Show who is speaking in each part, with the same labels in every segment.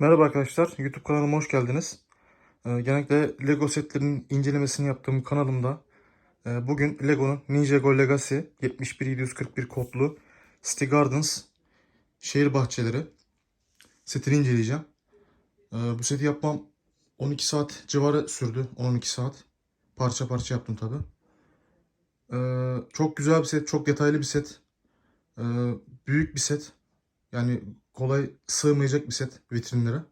Speaker 1: Merhaba arkadaşlar, YouTube kanalıma hoş geldiniz. Ee, genellikle Lego setlerinin incelemesini yaptığım kanalımda e, bugün Lego'nun Ninjago Legacy 71741 kodlu City Gardens şehir bahçeleri setini inceleyeceğim. Ee, bu seti yapmam 12 saat civarı sürdü, 10-12 saat. Parça parça yaptım tabi. çok güzel bir set, çok detaylı bir set. Ee, büyük bir set. Yani kolay sığmayacak bir set vitrinlere.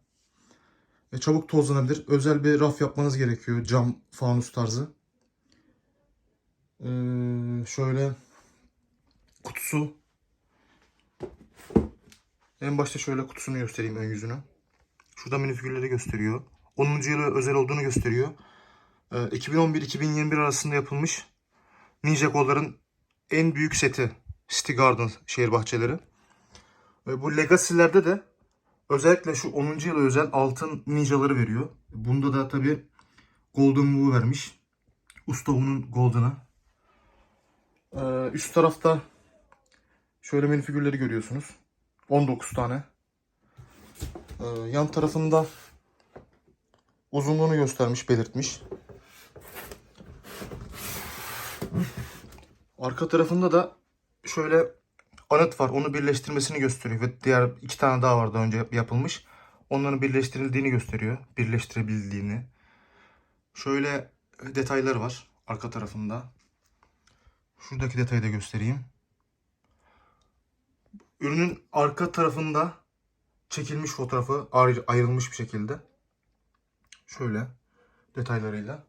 Speaker 1: Ve çabuk tozlanabilir. Özel bir raf yapmanız gerekiyor. Cam, fanus tarzı. Ee, şöyle kutusu. En başta şöyle kutusunu göstereyim ön yüzünü. Şurada minifigürleri gösteriyor. 10. yılı özel olduğunu gösteriyor. Ee, 2011-2021 arasında yapılmış Ninjago'ların en büyük seti. City Garden şehir bahçeleri. Bu Legacy'lerde de özellikle şu 10. yıla özel altın ninjaları veriyor. Bunda da tabi Golden Move vermiş. Ustavu'nun Golden'ı. Ee, üst tarafta şöyle minifigürleri görüyorsunuz. 19 tane. Ee, yan tarafında uzunluğunu göstermiş, belirtmiş. Arka tarafında da şöyle anıt var. Onu birleştirmesini gösteriyor. Ve diğer iki tane daha var daha önce yap- yapılmış. Onların birleştirildiğini gösteriyor. Birleştirebildiğini. Şöyle detaylar var arka tarafında. Şuradaki detayı da göstereyim. Ürünün arka tarafında çekilmiş fotoğrafı ayrı- ayrılmış bir şekilde. Şöyle detaylarıyla.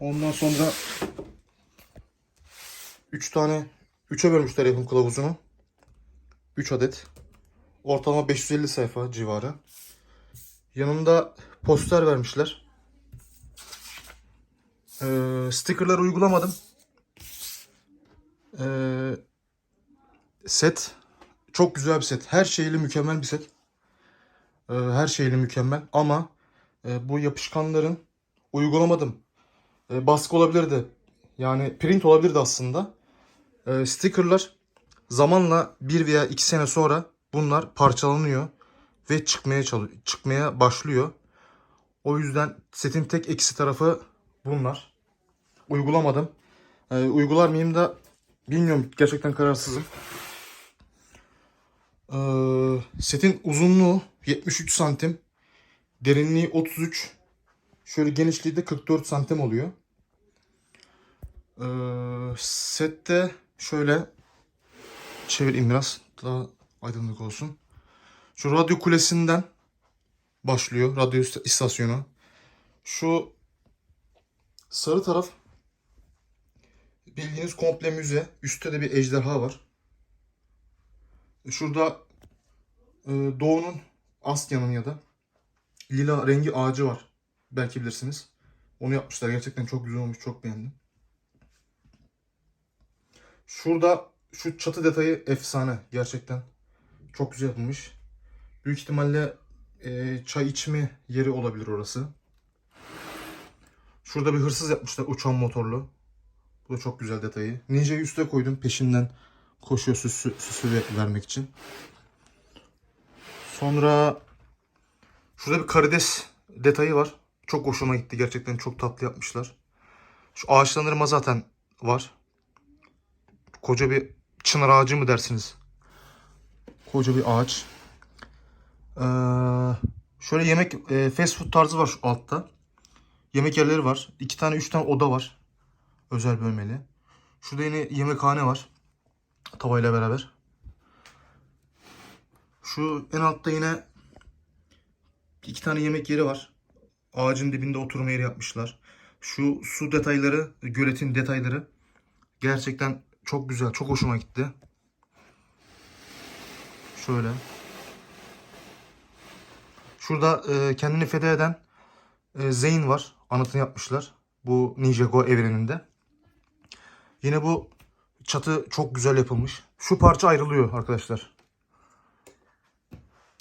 Speaker 1: Ondan sonra 3 tane 3'e bölmüşler yapım kılavuzunu. 3 adet. Ortalama 550 sayfa civarı. Yanında poster vermişler. Ee, stickerlar uygulamadım. Ee, set çok güzel bir set. Her şeyli mükemmel bir set. Ee, her şeyli mükemmel ama e, bu yapışkanların uygulamadım. E, baskı olabilirdi. Yani print olabilirdi aslında. E, stickerlar zamanla bir veya iki sene sonra bunlar parçalanıyor ve çıkmaya çıkmaya başlıyor. O yüzden setin tek eksi tarafı bunlar. Uygulamadım. E, uygular mıyım da bilmiyorum. Gerçekten kararsızım. E, setin uzunluğu 73 santim. Derinliği 33. Şöyle genişliği de 44 santim oluyor. Ee, sette şöyle çevireyim biraz daha aydınlık olsun. Şu radyo kulesinden başlıyor radyo ist- istasyonu. Şu sarı taraf bildiğiniz komple müze. Üstte de bir ejderha var. Şurada e, Doğu'nun Asya'nın ya da lila rengi ağacı var. Belki bilirsiniz. Onu yapmışlar. Gerçekten çok güzel olmuş. Çok beğendim. Şurada şu çatı detayı efsane. Gerçekten. Çok güzel yapılmış. Büyük ihtimalle e, çay içme yeri olabilir orası. Şurada bir hırsız yapmışlar uçan motorlu. Bu da çok güzel detayı. Ninja'yı üste koydum peşinden koşuyor süsü, süsü ve- vermek için. Sonra şurada bir karides detayı var. Çok hoşuma gitti. Gerçekten çok tatlı yapmışlar. Şu ağaçlandırma zaten var. Koca bir çınar ağacı mı dersiniz? Koca bir ağaç. Ee, şöyle yemek e, fast food tarzı var şu altta. Yemek yerleri var. İki tane üç tane oda var. Özel bölmeli. Şurada yine yemekhane var. Tavayla beraber. Şu en altta yine iki tane yemek yeri var. Ağacın dibinde oturma yeri yapmışlar. Şu su detayları, göletin detayları gerçekten çok güzel, çok hoşuma gitti. Şöyle. Şurada e, kendini feda eden e, Zeyn var. Anıtını yapmışlar. Bu Ninjago evreninde. Yine bu çatı çok güzel yapılmış. Şu parça ayrılıyor arkadaşlar.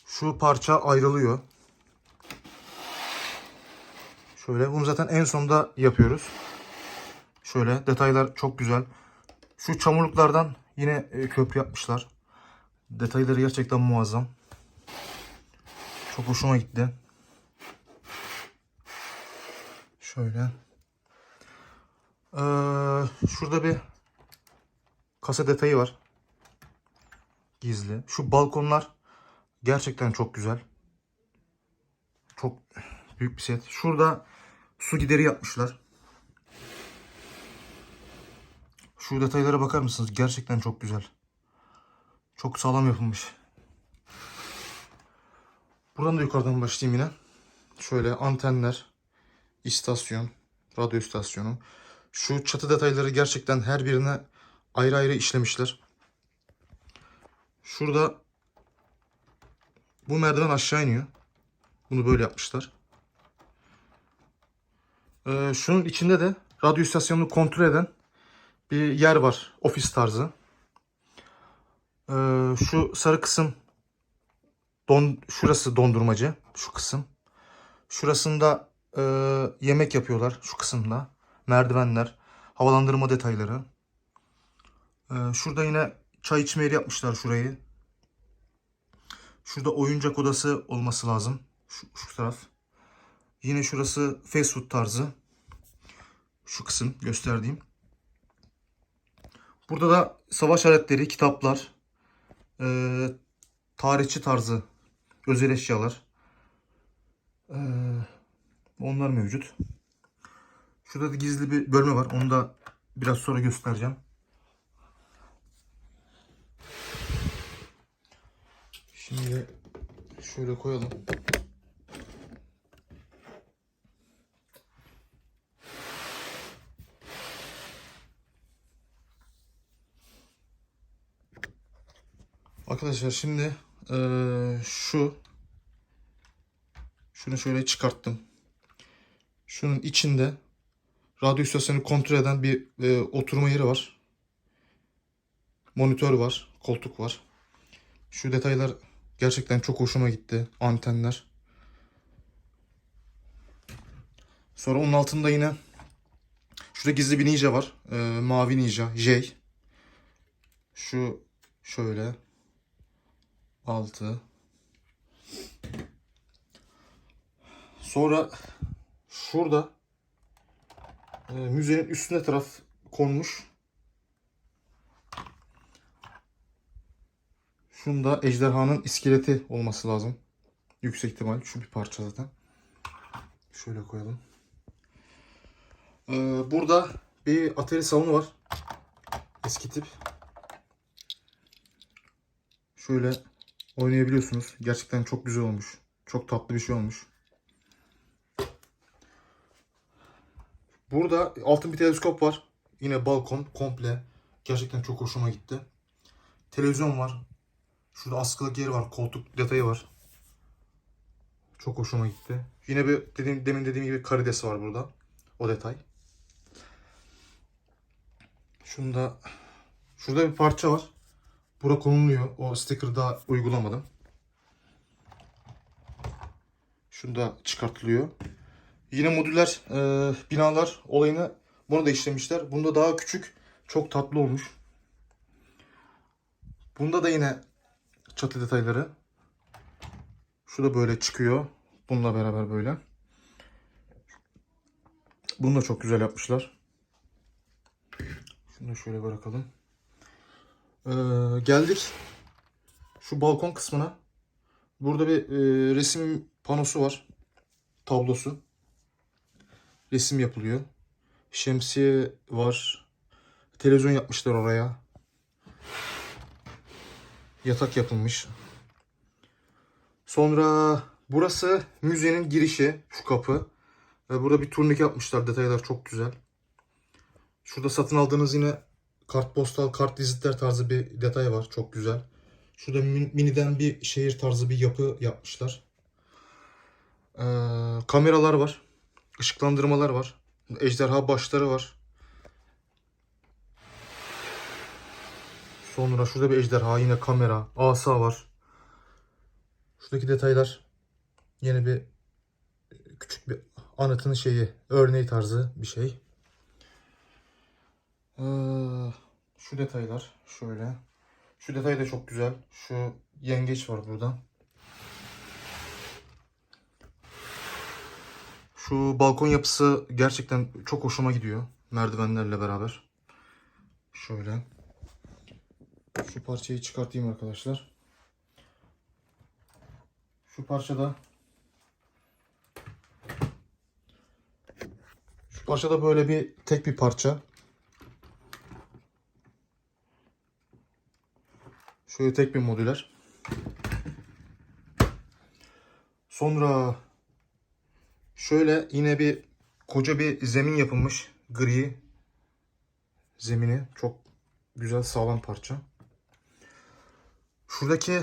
Speaker 1: Şu parça ayrılıyor. Şöyle bunu zaten en sonda yapıyoruz. Şöyle detaylar çok güzel. Şu çamurluklardan yine e, köprü yapmışlar. Detayları gerçekten muazzam. Çok hoşuma gitti. Şöyle. Ee, şurada bir kasa detayı var. Gizli. Şu balkonlar gerçekten çok güzel. Çok büyük bir set. Şurada su gideri yapmışlar. Şu detaylara bakar mısınız? Gerçekten çok güzel. Çok sağlam yapılmış. Buradan da yukarıdan başlayayım yine. Şöyle antenler, istasyon, radyo istasyonu. Şu çatı detayları gerçekten her birine ayrı ayrı işlemişler. Şurada bu merdiven aşağı iniyor. Bunu böyle yapmışlar. Ee, şunun içinde de radyo istasyonunu kontrol eden bir yer var. Ofis tarzı. Ee, şu sarı kısım don, şurası dondurmacı. Şu kısım. Şurasında e, yemek yapıyorlar. Şu kısımda. Merdivenler. Havalandırma detayları. Ee, şurada yine çay içme yeri yapmışlar şurayı. Şurada oyuncak odası olması lazım. Şu, şu taraf. Yine şurası fast food tarzı. Şu kısım gösterdiğim. Burada da savaş aletleri, kitaplar, eee, tarihçi tarzı özel eşyalar. Eee, onlar mevcut. Şurada da gizli bir bölme var. Onu da biraz sonra göstereceğim. Şimdi şöyle koyalım. Arkadaşlar şimdi eee, şu şunu şöyle çıkarttım. Şunun içinde radyo istasyonu kontrol eden bir eee, oturma yeri var. Monitör var, koltuk var. Şu detaylar gerçekten çok hoşuma gitti. Antenler. Sonra onun altında yine şurada gizli bir ninja var. Eee, mavi ninja, J. Şu şöyle 6 Sonra şurada e, müzenin üstüne taraf konmuş. Şunda ejderhanın iskeleti olması lazım. Yüksek ihtimal şu bir parça zaten. Şöyle koyalım. Ee, burada bir atari salonu var. Eski tip. Şöyle oynayabiliyorsunuz. Gerçekten çok güzel olmuş. Çok tatlı bir şey olmuş. Burada altın bir teleskop var. Yine balkon komple. Gerçekten çok hoşuma gitti. Televizyon var. Şurada askılık yeri var. Koltuk detayı var. Çok hoşuma gitti. Yine bir dediğim, demin dediğim gibi karides var burada. O detay. Şunda şurada bir parça var. Bura konuluyor. O sticker daha uygulamadım. Şunda çıkartılıyor. Yine modüler e, binalar olayını bunu da işlemişler. Bunda daha küçük. Çok tatlı olmuş. Bunda da yine çatı detayları. Şu da böyle çıkıyor. Bununla beraber böyle. Bunu da çok güzel yapmışlar. Şunu da şöyle bırakalım. Ee, geldik şu balkon kısmına. Burada bir e, resim panosu var. Tablosu. Resim yapılıyor. Şemsiye var. Televizyon yapmışlar oraya. Yatak yapılmış. Sonra burası müzenin girişi. Şu kapı. Ve burada bir turnike yapmışlar. Detaylar çok güzel. Şurada satın aldığınız yine kartpostal, kart vizitler tarzı bir detay var. Çok güzel. Şurada min- miniden bir şehir tarzı bir yapı yapmışlar. Ee, kameralar var. Işıklandırmalar var. Ejderha başları var. Sonra şurada bir ejderha, yine kamera, asa var. Şuradaki detaylar yine bir küçük bir anıtın şeyi, örneği tarzı bir şey. Ee, şu detaylar şöyle. Şu detay da çok güzel. Şu yengeç var burada. Şu balkon yapısı gerçekten çok hoşuma gidiyor. Merdivenlerle beraber. Şöyle. Şu parçayı çıkartayım arkadaşlar. Şu parçada Şu parçada böyle bir tek bir parça. Şöyle tek bir modüler. Sonra şöyle yine bir koca bir zemin yapılmış. Gri zemini. Çok güzel sağlam parça. Şuradaki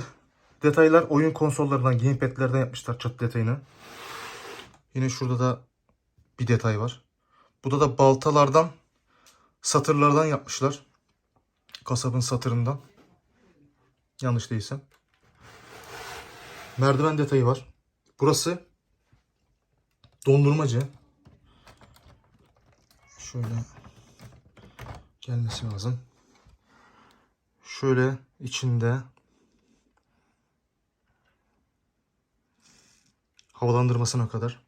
Speaker 1: detaylar oyun konsollarından, gamepad'lerden yapmışlar çat detayını. Yine şurada da bir detay var. Burada da baltalardan, satırlardan yapmışlar. Kasabın satırından. Yanlış değilsem. Merdiven detayı var. Burası dondurmacı. Şöyle gelmesi lazım. Şöyle içinde havalandırmasına kadar.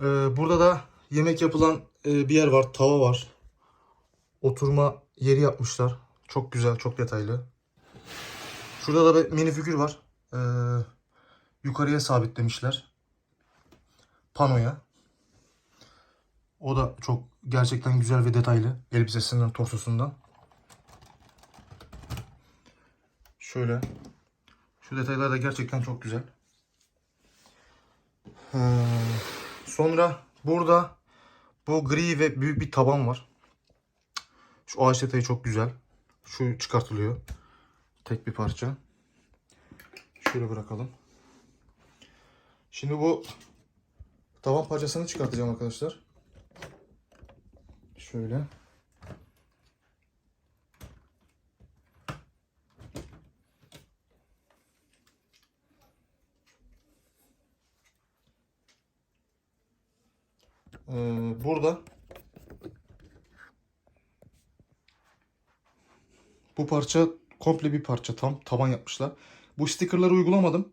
Speaker 1: Ee, burada da yemek yapılan e, bir yer var. Tava var. Oturma yeri yapmışlar. Çok güzel, çok detaylı. Şurada da bir minifigür var. Ee, yukarıya sabitlemişler. Panoya. O da çok gerçekten güzel ve detaylı. Elbisesinden, torsosundan. Şöyle. Şu detaylar da gerçekten çok güzel. Ee, sonra burada bu gri ve büyük bir taban var. Şu ağaç detayı çok güzel. Şu çıkartılıyor. Tek bir parça. Şöyle bırakalım. Şimdi bu tavan parçasını çıkartacağım arkadaşlar. Şöyle. Ee, burada bu parça komple bir parça tam taban yapmışlar. Bu stickerları uygulamadım.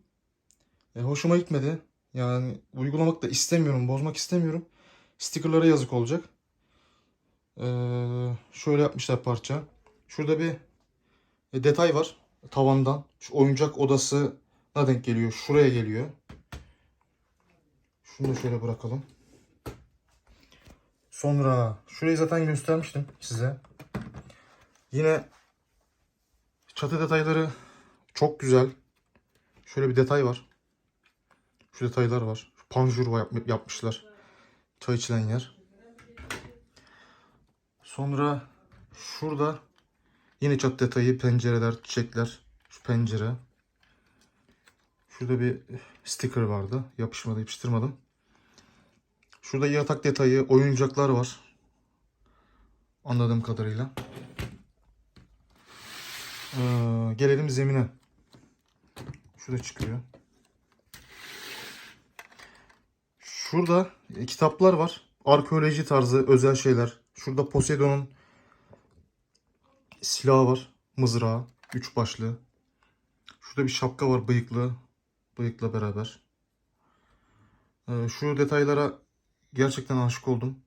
Speaker 1: E, hoşuma gitmedi. Yani uygulamak da istemiyorum, bozmak istemiyorum. Stickerlara yazık olacak. Ee, şöyle yapmışlar parça. Şurada bir e, detay var tavandan. Şu oyuncak odasına denk geliyor. Şuraya geliyor. Şunu da şöyle bırakalım. Sonra şurayı zaten göstermiştim size. Yine çatı detayları çok güzel. Şöyle bir detay var. Şu detaylar var. Panjur var yap- yapmışlar. Çay içilen yer. Sonra şurada yine çatı detayı, pencereler, çiçekler, şu pencere. Şurada bir sticker vardı. Yapışmadı, yapıştırmadım. Şurada yatak detayı, oyuncaklar var. Anladığım kadarıyla. Ee, gelelim zemine. Şurada çıkıyor. Şurada e, kitaplar var. Arkeoloji tarzı özel şeyler. Şurada Poseidon'un silahı var. Mızrağı. Üç başlı. Şurada bir şapka var bıyıklı. Bıyıkla beraber. Ee, şu detaylara gerçekten aşık oldum.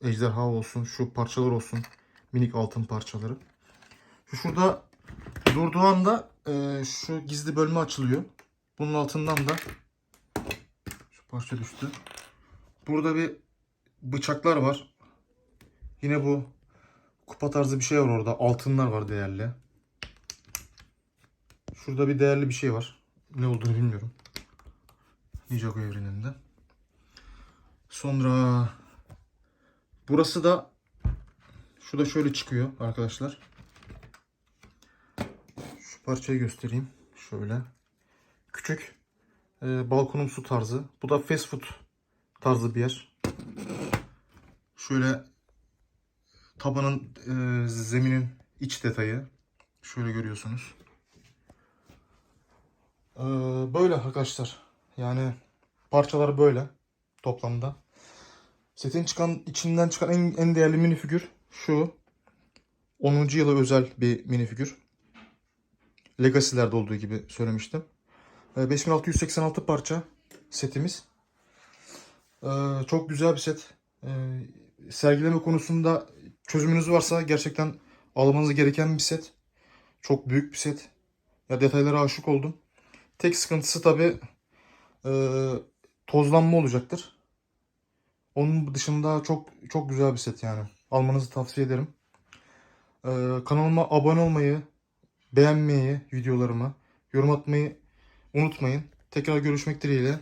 Speaker 1: Ejderha olsun, şu parçalar olsun. Minik altın parçaları. Şu şurada durduğu anda e, şu gizli bölme açılıyor. Bunun altından da şu parça düştü. Burada bir bıçaklar var. Yine bu kupa tarzı bir şey var orada. Altınlar var değerli. Şurada bir değerli bir şey var. Ne olduğunu bilmiyorum. Ninjago evreninde. Sonra burası da şurada şöyle çıkıyor arkadaşlar. Parçayı göstereyim. Şöyle. Küçük e, balkonumsu tarzı. Bu da fast food tarzı bir yer. Şöyle tabanın e, zeminin iç detayı. Şöyle görüyorsunuz. E, böyle arkadaşlar. Yani parçalar böyle toplamda. Setin çıkan içinden çıkan en, en değerli minifigür şu. 10. yılı özel bir minifigür. Legacy'lerde olduğu gibi söylemiştim. E, 5686 parça setimiz. Ee, çok güzel bir set. Ee, sergileme konusunda çözümünüz varsa gerçekten almanız gereken bir set. Çok büyük bir set. Ya detaylara aşık oldum. Tek sıkıntısı tabii e, tozlanma olacaktır. Onun dışında çok çok güzel bir set yani. Almanızı tavsiye ederim. Ee, kanalıma abone olmayı, beğenmeyi, videolarımı, yorum atmayı unutmayın. Tekrar görüşmek dileğiyle.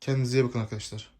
Speaker 1: Kendinize iyi bakın arkadaşlar.